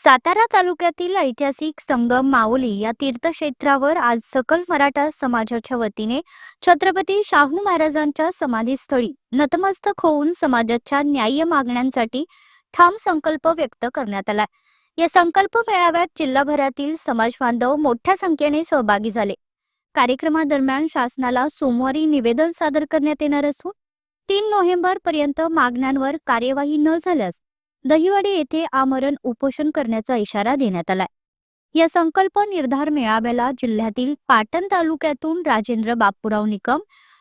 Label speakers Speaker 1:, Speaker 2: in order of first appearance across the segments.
Speaker 1: सातारा तालुक्यातील ऐतिहासिक संगम माऊली या तीर्थक्षेत्रावर आज सकल मराठा समाजाच्या वतीने छत्रपती शाहू महाराजांच्या समाधीस्थळी नतमस्तक होऊन समाजाच्या न्याय्य मागण्यांसाठी ठाम संकल्प व्यक्त करण्यात आला. या संकल्प मेळाव्यात जिल्हाभरातील समाज बांधव मोठ्या संख्येने सहभागी झाले. कार्यक्रमादरम्यान शासनाला सोमवारी निवेदन सादर करण्यात येणार असून तीन नोव्हेंबर पर्यंत मागण्यांवर कार्यवाही न झाल्यास दहिवाडी येथे आमरण उपोषण करण्याचा इशारा देण्यात आलाय. या संकल्प निर्धार मेळाव्याला जिल्ह्यातील पाटण तालुक्यातून राजेंद्र बापूराव निकम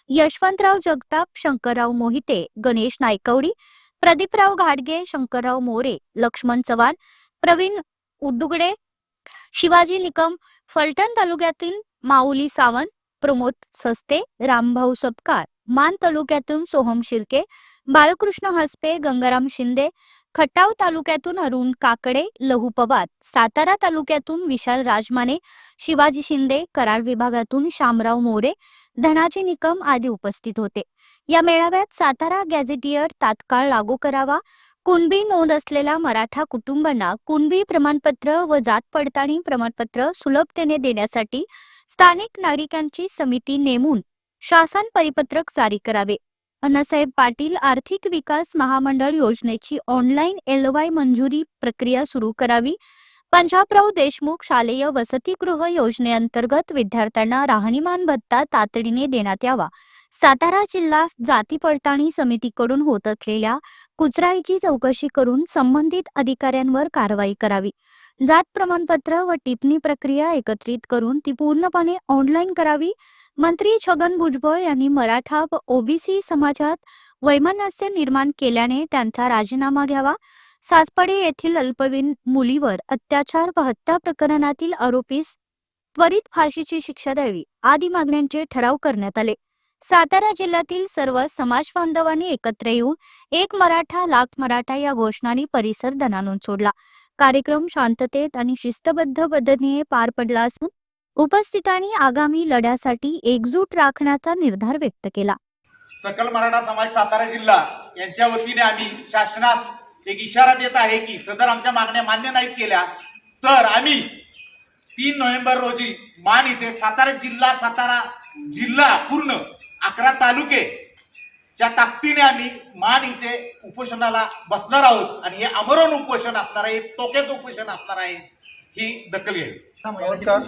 Speaker 1: यशवंतराव जगताप शंकरराव मोहिते गणेश नायकवडी प्रदीपराव घाडगे शंकरराव मोरे लक्ष्मण चव्हाण प्रवीण उडुगडे शिवाजी निकम फलटण तालुक्यातील माऊली सावंत प्रमोद सस्ते रामभाऊ सपकाळ मान तालुक्यातून सोहम शिर्के बाळकृष्ण हसपे गंगाराम शिंदे खटाव तालुक्यातून अरुण काकडे लहू पवार सातारा तालुक्यातून विशाल राजमाने शिवाजी शिंदे कराड विभागातून शामराव मोरे धनाजी निकम आदी उपस्थित होते. या मेळाव्यात सातारा गॅझेटियर तात्काळ लागू करावा कुणबी नोंद असलेल्या मराठा कुटुंबांना कुणबी प्रमाणपत्र व जात पडताळणी प्रमाणपत्र सुलभतेने देण्यासाठी स्थानिक नागरिकांची समिती नेमून शासन परिपत्रक जारी करावे. अण्णासाहेब पाटील आर्थिक विकास महामंडळ योजनेची ऑनलाईन एलवाय मंजुरी प्रक्रिया सुरू करावी. पंजाबराव देशमुख शालेय वसतिगृह योजनेअंतर्गत विद्यार्थ्यांना राहणीमान भत्ता तातडीने देण्यात यावा. सातारा जिल्हा जाती पडताळणी समितीकडून होत असलेल्या कुचराईची चौकशी करून संबंधित अधिकाऱ्यांवर कारवाई करावी. जात प्रमाणपत्र व टिप्पणी प्रक्रिया एकत्रित करून ती पूर्णपणे ऑनलाईन करावी. मंत्री छगन भुजबळ यांनी मराठा व ओबीसी समाजात वैमनस्य निर्माण केल्याने त्यांचा राजीनामा घ्यावा. सासपडे येथील अल्पवयीन मुलीवर अत्याचार व हत्या प्रकरणातील आरोपीस त्वरित फाशीची शिक्षा द्यावी. आदी मागण्यांचे ठराव करण्यात आले. सातारा जिल्ह्यातील सर्व समाज बांधवांनी एकत्र येऊन एक मराठा लाख मराठा या घोषणांनी परिसर दणानून सोडला. कार्यक्रम शांततेत आणि शिस्तबद्ध पद्धतीने पार पडला असून उपस्थितांनी आगामी लढ्यासाठी एकजूट राखण्याचा निर्धार व्यक्त केला.
Speaker 2: सकल मराठा समाज सातारा जिल्हा यांच्या वतीने आम्ही शासनास एक इशारा देत आहे की सदर आमच्या मागण्या मान्य नाहीत केल्या तर आम्ही तीन नोव्हेंबर रोजी मान इथे सातारा जिल्हा सातारा जिल्हा पूर्ण अकरा तालुके च्या ताकदीने आम्ही मान इथे उपोषणाला बसणार आहोत. आणि हे अमरण उपोषण असणार आहे टोक्याचं उपोषण असणार आहे ही दखल घ्यावी
Speaker 3: नमस्कार.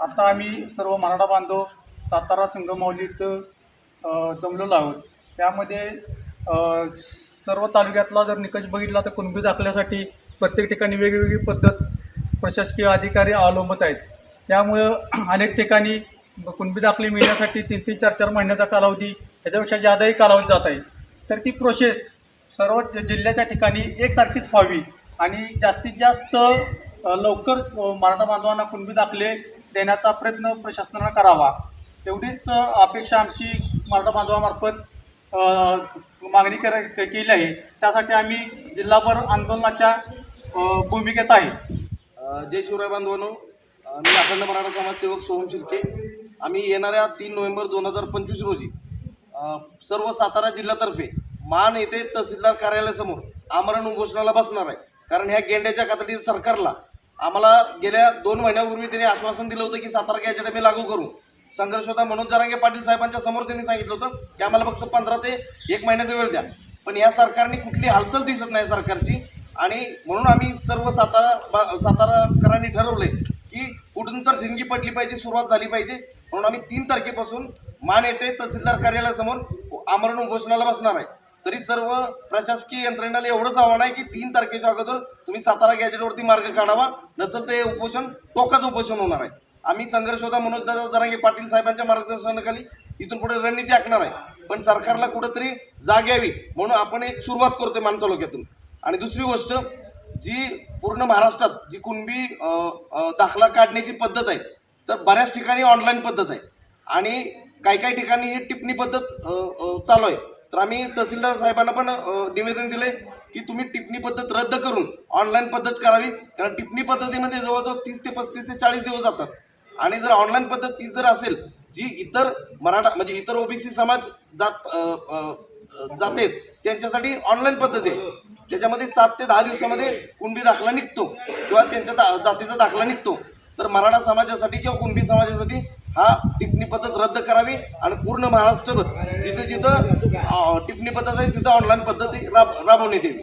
Speaker 3: आता आम्ही सर्व मराठा बांधव सातारा संगमावलीत जमलेलो आहोत. त्यामध्ये सर्व तालुक्यातला जर निकष बघितला तर कुणबी दाखल्यासाठी प्रत्येक ठिकाणी वेगवेगळी पद्धत प्रशासकीय अधिकारी अवलंबत आहेत. त्यामुळं अनेक ठिकाणी कुणबी दाखले मिळण्यासाठी तीन तीन चार चार महिन्याचा कालावधी त्याच्यापेक्षा जादाही कालावधी जात आहे. तर ती प्रोसेस सर्व जिल्ह्याच्या ठिकाणी एकसारखीच व्हावी आणि जास्तीत जास्त लवकर मराठा बांधवांना कुणबी दाखले देण्याचा प्रयत्न प्रशासनानं करावा. एवढीच अपेक्षा आमची मराठा बांधवामार्फत मागणी कर केली आहे. त्यासाठी आम्ही जिल्हाभर आंदोलनाच्या भूमिकेत आहे.
Speaker 4: जय शिवराय बांधवांनो. मी अखंड मराठा समाजसेवक सोहम शिर्के. आम्ही येणाऱ्या तीन नोव्हेंबर दोन हजार पंचवीस रोजी सर्व सातारा जिल्ह्यातर्फे मान येथे तहसीलदार कार्यालयासमोर आमरण उपोषणाला बसणार आहे. कारण ह्या गेंड्याच्या कातडी सरकारला आम्हाला गेल्या दोन महिन्यापूर्वी त्यांनी आश्वासन दिलं होतं की सातारा गॅजेट मी लागू करू. संघर्ष होता मनोज जरांगे पाटील साहेबांच्या समोर त्यांनी सांगितलं होतं की आम्हाला फक्त पंधरा ते एक महिन्याचा वेळ द्या. पण या सरकारने कुठली हालचाल दिसत नाही सरकारची आणि म्हणून आम्ही सर्व सातारा बा- साताराकरांनी ठरवले तर ठिणगी पडली पाहिजे सुरुवात झाली पाहिजे. म्हणून आम्ही तीन तारखेपासून मान येते तहसीलदार कार्यालयासमोर आमरण उपोषणाला बसणार आहे. तरी सर्व प्रशासकीय यंत्रणेला एवढंच आव्हान आहे की तीन तारखेच्या अगोदर तुम्ही सातारा गॅजेटवरती मार्ग काढावा. नसेल ते उपोषण टोकाचं उपोषण होणार आहे. आम्ही संघर्ष होता मनोज जरांगे पाटील साहेबांच्या मार्गदर्शनाखाली इथून पुढे रणनीती आखणार आहे. पण सरकारला कुठंतरी जाग यावी म्हणून आपण एक सुरुवात करतोय मान तालुक्यातून. आणि दुसरी गोष्ट जी पूर्ण महाराष्ट्रात जी कुणबी दाखला काढण्याची पद्धत आहे तर बऱ्याच ठिकाणी ऑनलाईन पद्धत आहे. आणि काही काही ठिकाणी ही टिपणी पद्धत चालू आहे. तर आम्ही तहसीलदार साहेबांना पण निवेदन दिले की तुम्ही टिप्पणी पद्धत रद्द करून ऑनलाईन पद्धत करावी. कारण टिप्पणी पद्धतीमध्ये जवळजवळ तीस ते पस्तीस ते चाळीस दिवस जातात. आणि जर ऑनलाईन पद्धत ती जर असेल जी इतर मराठा म्हणजे इतर ओबीसी समाज जात जाते. त्यांच्यासाठी ऑनलाईन पद्धत आहे. त्याच्यामध्ये सात ते दहा दिवसामध्ये कुणबी दाखला निघतो किंवा त्यांच्या दा जातीचा दाखला निघतो. तर मराठा समाजासाठी किंवा कुणबी समाजासाठी हा टिप्पणी पद्धत रद्द करावी आणि पूर्ण महाराष्ट्रभर जिथं जिथं टिपणी पद्धत आहे तिथं ऑनलाईन पद्धती राब राबवण्यात येईल.